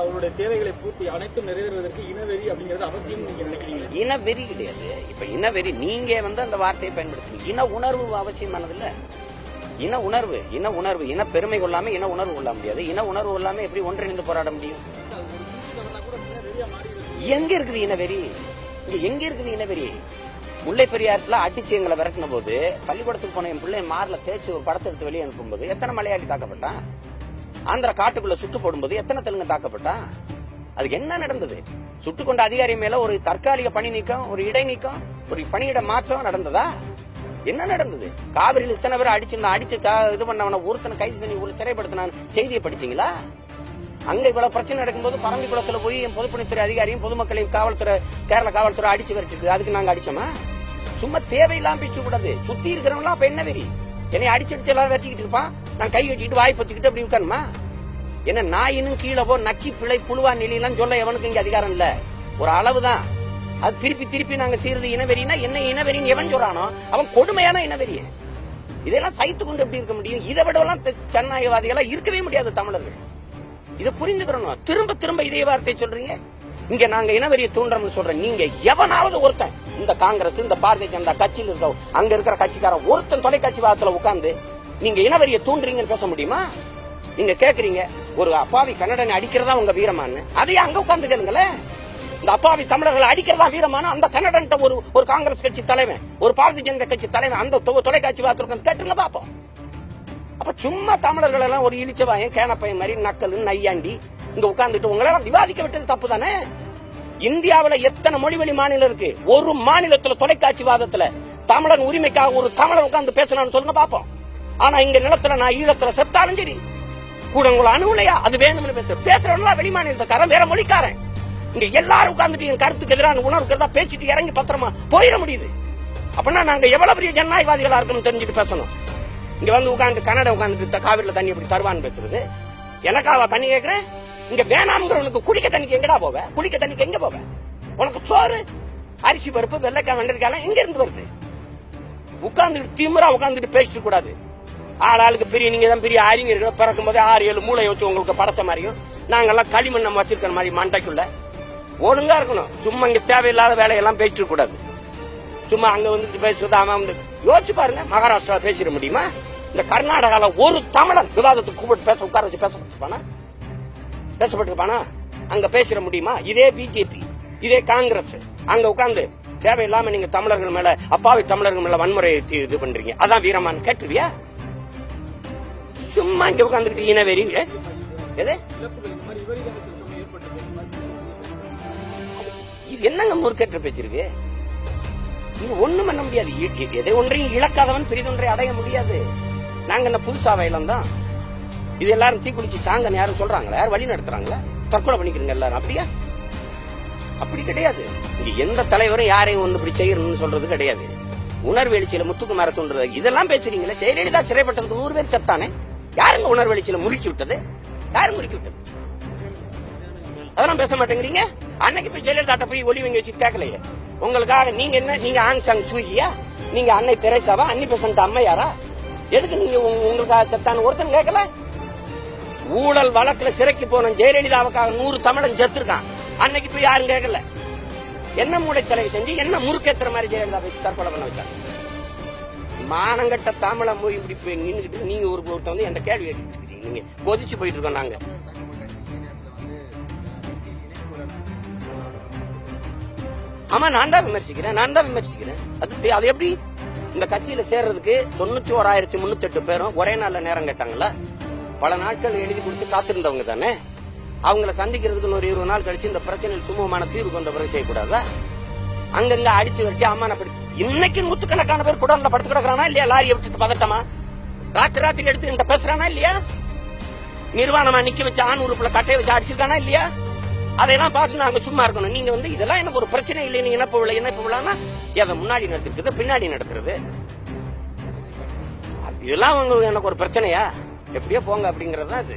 அவருடைய தேவைகளை பூர்த்தி அனைத்தும் நிறைவேறுவதற்கு இனவெறி அப்படிங்கிறது அவசியம் நீங்க நினைக்கிறீங்க? இனவெறி கிடையாது. இப்ப இனவெறி நீங்க வந்து அந்த வார்த்தையை பயன்படுத்துறீங்க இன உணர்வு அவசியமானது இல்ல இன உணர்வு இன உணர்வு இன பெருமை கொள்ளாம இன உணர்வு கொள்ள முடியாது. இன உணர்வு கொள்ளாம எப்படி ஒன்றிணைந்து போராட முடியும்? எங்க இருக்குது இனவெறி? இங்க எங்க இருக்குது இனவெறி? முல்லை பெரியாறுல அடிச்சு எங்களை விரட்டின போது பள்ளிக்கூடத்துக்கு போன என் பிள்ளை மாறல தேய்ச்சி ஒரு படத்தை எடுத்து வெளியே அனுப்பும்போது எத்தனை மலையாளி தாக்கப்பட்டான்? ஆந்திர காட்டுக்குள்ள சுட்டு போடும்போது எத்தனை தெலுங்கு தாக்கப்பட்டான் அதுக்கு என்ன நடந்தது? சுட்டு கொண்ட அதிகாரி மேல ஒரு தற்காலிக பணி நீக்கம் ஒரு இடைநீக்கம் ஒரு பணியிட மாற்றம் நடந்ததா? என்ன நடந்தது? காவிரியில் இத்தனை பேர் அடிச்சிருந்தா அடிச்சு இது பண்ணவன ஒருத்தனை கைது பண்ணி உள்ள சிறைப்படுத்தின செய்தியை படிச்சீங்களா? அங்க இவ்வளவு பிரச்சனை நடக்கும்போது பரம்பிக்குளத்துல போய் என் பொதுப்பணித்துறை அதிகாரியும் பொதுமக்களையும் காவல்துறை கேரள காவல்துறை அடிச்சு விரட்டிருக்கு. அதுக்கு நாங்க அடிச்சோமா? சும்மா தேவையில்லாம பேச்சு கூடாது சுத்தி இருக்கிறவங்க அப்ப என்ன வெறி? என்னை அடிச்சு அடிச்சு எல்லாரும் வெட்டிக்கிட்டு இருப்பான். நான் கை கட்டிட்டு வாய் பத்திக்கிட்டு அப்படி உட்காருமா? என்ன நாயினும் கீழே போ நக்கி பிழை புழுவா நிலையெல்லாம் சொல்ல எவனுக்கு இங்க அதிகாரம் இல்ல. ஒரு அளவுதான். அது திருப்பி திருப்பி நாங்க செய்யறது இனவெறினா என்ன இனவெறின்னு எவன் சொல்றானோ அவன் கொடுமையான இனவெறிய. இதெல்லாம் சைத்து கொண்டு எப்படி இருக்க முடியும்? இதை விடவெல்லாம் ஜனநாயகவாதிகளா இருக்கவே முடியாது தமிழர்கள். இதை புரிஞ்சுக்கிறோம் திரும்ப திரும்ப இதே வார்த்தை சொல்றீங்க? இங்க நாங்க இனவெறியை தூண்டுறோம்னு சொல்றேன் நீங்க எவனாவது ஒருத்தன் இந்த காங்கிரஸ் இந்த பாரதிய ஜனதா கட்சியில் இருக்க அங்க இருக்கிற கட்சிக்காரன் ஒருத்தன் தொலைக்காட்சி வாரத்துல உட்கார்ந்து நீங்க இனவெறியை தூண்டுறீங்கன்னு பேச முடியுமா? நீங்க கேக்குறீங்க ஒரு அப்பாவி கன்னடனை அடிக்கிறதா உங்க வீரமான்னு. அதையே அங்க உட்கார்ந்து இந்த அப்பாவி தமிழர்களை அடிக்கிறதா வீரமான அந்த கன்னடன் ஒரு ஒரு காங்கிரஸ் கட்சி தலைவன் ஒரு பாரதிய ஜனதா கட்சி தலைவன் அந்த தொலைக்காட்சி பார்த்துருக்கோம் கேட்டுங்க பாப்போம். அப்ப சும்மா தமிழர்கள் எல்லாம் ஒரு இழிச்சவாயன் கேனப்பையன் மாதிரி நக்கல் நையாண்டி இங்க உட்கார்ந்துட்டு உங்களால விவாதிக்க விட்டது தப்பு தானே? இந்தியாவில எத்தனை மொழிவழி மாநிலம் இருக்கு? ஒரு மாநிலத்துல தொலைக்காட்சி வாதத்துல தமிழன் உரிமைக்காக ஒரு தமிழன் உட்கார்ந்து பேசணும்னு சொல்லுங்க பாப்போம். ஆனா இங்க நிலத்துல நான் ஈழத்துல செத்தாலும் சரி கூட உங்களை அணுகுலையா? அது வேணும்னு பேச. பேசுறவங்களா வெளிமாநிலத்துக்காரன் வேற மொழிக்காரன். இங்க எல்லாரும் உட்கார்ந்துட்டு என் கருத்துக்கு எதிரான உணர்வுக்கிறதா பேசிட்டு இறங்கி பத்திரமா போயிட முடியுது. அப்படின்னா நாங்க எவ்வளவு பெரிய ஜனநாயகவாதிகளா இருக்கணும் தெரிஞ்சுட்டு பேசணும். இங்க வந்து உட்காந்து கன்னட உட்காந்துட்டு காவிரில தண்ணி எப்படி தருவான்னு பேசுறது. எனக்காவா தண்ணி கேக்குறேன்? இங்க வேணாம்ங்கிறவனுக்கு குடிக்க தண்ணிக்கு எங்கடா போவ? குடிக்க தண்ணிக்கு எங்க போவ? உனக்கு சோறு அரிசி பருப்பு வெள்ளைக்காய் வெள்ளரிக்காய் எங்க இருந்து வருது? உட்கார்ந்துட்டு திமிரா உட்கார்ந்துட்டு பேசிட்டு கூடாது. ஆளாளுக்கு ஆளுக்கு பெரிய நீங்க தான் பெரிய அறிஞர்கள் பிறக்கும் போதே ஆறு ஏழு மூளை வச்சு உங்களுக்கு படத்த மாதிரியும் நாங்கெல்லாம் களிமண் நம்ம வச்சிருக்கிற மாதிரி மண்டைக்குள்ள ஒழுங்கா இருக்கணும். சும்மா இங்க தேவையில்லாத வேலையெல்லாம் பேசிட்டு கூடாது. சும்மா அங்க வந்துட்டு பேசுறது அவன் வந்து யோசிச்சு பாருங்க மகாராஷ்டிரா பேசிட முடியுமா? இந்த கர்நாடகால ஒரு தமிழன் விவாதத்துக்கு கூப்பிட்டு பேச உட்கார வச்சு பேசப்பட்டிருப்பானா? பேசப்பட்டிருப்பானா? அங்க பேசிட முடியுமா? இதே பிஜேபி இதே காங்கிரஸ். அங்க உட்கார்ந்து தேவையில்லாம நீங்க தமிழர்கள் மேல அப்பாவி தமிழர்கள் மேல வன்முறையை இது பண்றீங்க. அதான் வீரமான் கேட்டுருவியா சும்மா இங்க உட்காந்துக்கிட்டு இனவெறி எது? இது என்னங்க முறுக்கேற்ற பேச்சிருக்கு இங்க ஒண்ணும் பண்ண முடியாது. எதை ஒன்றையும் இழக்காதவன் பெரிதொன்றை அடைய முடியாது. நாங்க என்ன புதுசா வயலம் தான். இது எல்லாரும் தீக்குளிச்சு சாங்கன்னு யாரும் சொல்றாங்களா? யாரும் வழி நடத்துறாங்களா? தற்கொலை பண்ணிக்கிறீங்க எல்லாரும். அப்படியா? அப்படி கிடையாது. இங்க எந்த தலைவரும் யாரையும் ஒண்ணு இப்படி செய்யணும்னு சொல்றது கிடையாது. உணர்வெளிச்சியில முத்துக்குமார தோன்றது இதெல்லாம் பேசுறீங்களே? ஜெயலலிதா சிறைப்பட்டதுக்கு நூறு பேர் செத்தானே? யாருங்க உணர்வெளிச்சியில முறுக்கி விட்டது? யாரு முறுக்கி விட்டது? அதெல்லாம் பேச மாட்டேங்கிறீங்க? அன்னைக்கு போய் ஜெயலலிதா போய் ஒளி வாங்கி வச்சு கேட்கலையே. உங்களுக்காக நீங்க என்ன நீங்க ஆங் சாங் சூகியா? நீங்க அன்னை தெரேசாவா? அன்னி பெசன்ட் அம்மையாரா? எதுக்கு நீங்க உங்களுக்காக செத்தான ஒருத்தன் கேட்கல? ஊழல் வழக்குல சிறைக்கு போன ஜெயலலிதாவுக்காக நூறு தமிழன் செத்துருக்கான். அன்னைக்கு போய் யாரும் கேட்கல? என்ன மூளை சிலை செஞ்சு என்ன முறுக்கேத்துற மாதிரி ஜெயலலிதா வச்சு தற்கொலை பண்ண வச்சாங்க? மானங்கட்ட தாமலை போய் இப்படி போய் நின்னுக்கிட்டு நீங்க ஒரு ஒருத்த வந்து என் கேள்வி கேட்டுட்டு நீங்க கொதிச்சு போயிட்டு இருக்கோம் நாங்க. ஆமா நான் தான் விமர்சிக்கிறேன் நான் தான் விமர்சிக்கிறேன். அது அது எப்படி? இந்த கட்சியில சேர்றதுக்கு தொண்ணூத்தி ஓராயிரத்தி முன்னூத்தி எட்டு பேரும் ஒரே நாள்ல நேரம் கேட்டாங்களா? பல நாட்கள் எழுதி கொடுத்து காத்திருந்தவங்க தானே? அவங்கள சந்திக்கிறதுக்கு ஒரு இருபது நாள் கழிச்சு இந்த பிரச்சனையில் சுமூகமான தீர்வு கொண்ட பிறகு செய்யக்கூடாதா? அங்கங்க அடிச்சு வச்சு அம்மானப்படுத்தி இன்னைக்கு நூத்துக்கணக்கான பேர் குடம்ல படுத்து கிடக்குறானா இல்லையா? லாரியை விட்டுட்டு பதட்டமா? ராத்திரி ராத்திரி எடுத்து என்கிட்ட பேசுறானா இல்லையா? நிர்வாணமா நிக்க வச்சு ஆண் உறுப்புல கட்டையை வச்சு அடிச்சிருக்கானா இல்லையா? அதையெல்லாம் பார்த்து நாங்க சும்மா இருக்கணும். நீங்க வந்து இதெல்லாம் எனக்கு ஒரு பிரச்சனை இல்லை. நீங்க என்ன போகல என்ன போகலாம்னா எதை முன்னாடி நடத்திருக்குது பின்னாடி நடக்கிறது. இதெல்லாம் உங்களுக்கு எனக்கு ஒரு பிரச்சனையா? எப்படியோ போங்க அப்படிங்கறது அது